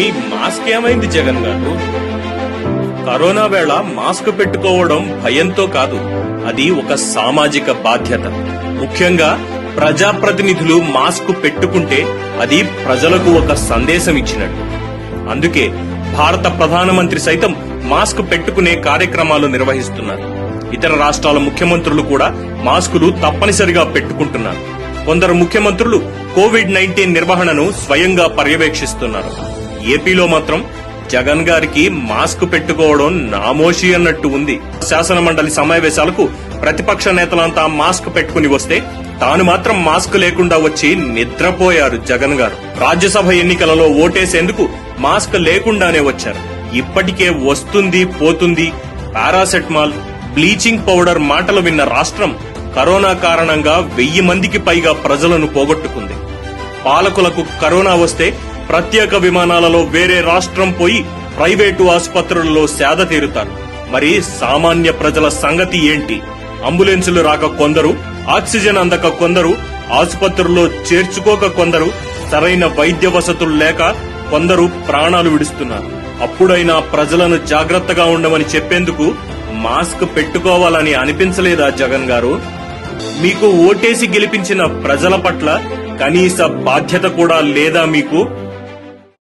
మీ mask ఏమైంది జగన్ గారు? Corona వేళ మాస్క్ పెట్టుకోవడం భయంతో కాదు అది ఒక సామాజిక బాధ్యత. ముఖ్యంగా ప్రజాప్రతినిధులు మాస్క్ పెట్టుకుంటే అది ప్రజలకు ఒక సందేశం ఇచ్చినట్టు. అందుకే భారత ప్రధానమంత్రి సైతం మాస్క్ పెట్టుకునే కార్యక్రమాలు నిర్వహిస్తున్నారు. ఇతర రాష్ట్రాల ముఖ్యమంత్రులు కూడా మాస్కులు తప్పనిసరిగా పెట్టుకుంటున్నారు. కొందరు ముఖ్యమంత్రులు కోవిడ్ నైన్టీన్ నిర్వహణను స్వయంగా పర్యవేక్షిస్తున్నారు. ఏపీలో మాత్రం జగన్ గారికి మాస్క్ పెట్టుకోవడం నామోషి అన్నట్టు ఉంది. శాసన మండలి సమావేశాలకు ప్రతిపక్ష నేతలంతా మాస్క్ పెట్టుకుని వస్తే తాను మాత్రం మాస్క్ లేకుండా వచ్చి నిద్రపోయారు జగన్ గారు. రాజ్యసభ ఎన్నికలలో ఓటేసేందుకు మాస్క్ లేకుండానే వచ్చారు. ఇప్పటికే వస్తుంది పోతుంది పారాసెటమాల్ బ్లీచింగ్ పౌడర్ మాటలు విన్న రాష్ట్రం కరోనా కారణంగా వెయ్యి మందికి పైగా ప్రజలను పోగొట్టుకుంది. పాలకులకు కరోనా వస్తే ప్రత్యేక విమానాలలో వేరే రాష్ట్రం పోయి ప్రైవేటు ఆసుపత్రులలో సేద తీరుతారు. మరి సామాన్య ప్రజల సంగతి ఏంటి? అంబులెన్సులు రాక కొందరు ఆక్సిజన్ అందక కొందరు ఆసుపత్రుల్లో చేర్చుకోక కొందరు సరైన వైద్య వసతులు లేక కొందరు ప్రాణాలు విడుస్తున్నారు. అప్పుడైనా ప్రజలను జాగ్రత్తగా ఉండమని చెప్పేందుకు మాస్క్ పెట్టుకోవాలని అనిపించలేదా జగన్ గారు? మీకు ఓటేసి గెలిపించిన ప్రజల పట్ల కనీస బాధ్యత కూడా లేదా మీకు?